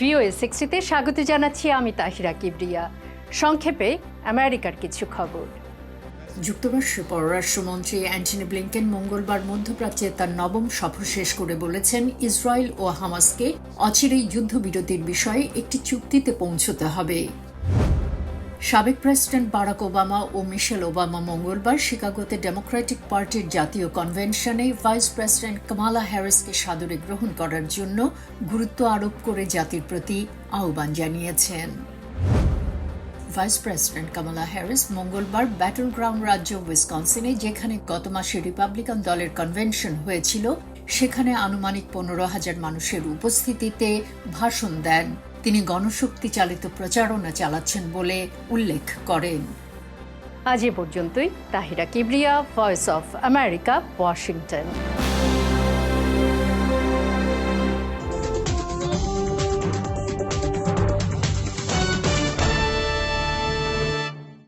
VOA সিক্সটিতে স্বাগত জানাচ্ছি আমি তাহিরা কিবরিয়া। সংক্ষেপে আমেরিকার কিছু খবর। যুক্তরাষ্ট্র পররাষ্ট্রমন্ত্রী অ্যান্টনি ব্লিংকেন মঙ্গলবার মধ্যপ্রাচ্যে তার নবম সফর শেষ করে বলেছেন, ইসরায়েল ও হামাসকে অচিরেই যুদ্ধবিরতির বিষয়ে একটি চুক্তিতে পৌঁছতে হবে। সাবেক প্রেসিডেন্ট বারাক ওবামা ও মিশেল ওবামা মঙ্গলবার শিকাগোতে ডেমোক্রেটিক পার্টির জাতীয় কনভেনশনে ভাইস প্রেসিডেন্ট কামালা হ্যারিসকে সাদরে গ্রহণ করার জন্য গুরুত্ব আরোপ করে জাতির প্রতি আহ্বান জানিয়েছেন। ভাইস প্রেসিডেন্ট কামালা হ্যারিস মঙ্গলবার ব্যাটল গ্রাউন্ড রাজ্য উইসকনসিনে, যেখানে গত মাসে রিপাবলিকান দলের কনভেনশন হয়েছিল, সেখানে আনুমানিক পনেরো হাজার মানুষের উপস্থিতিতে ভাষণ দেন। তিনি গণশক্তি চালিত প্রচারণা চালাচ্ছেন বলে উল্লেখ করেন। আজ এ পর্যন্তই। Tahira Kibria Voice of America Washington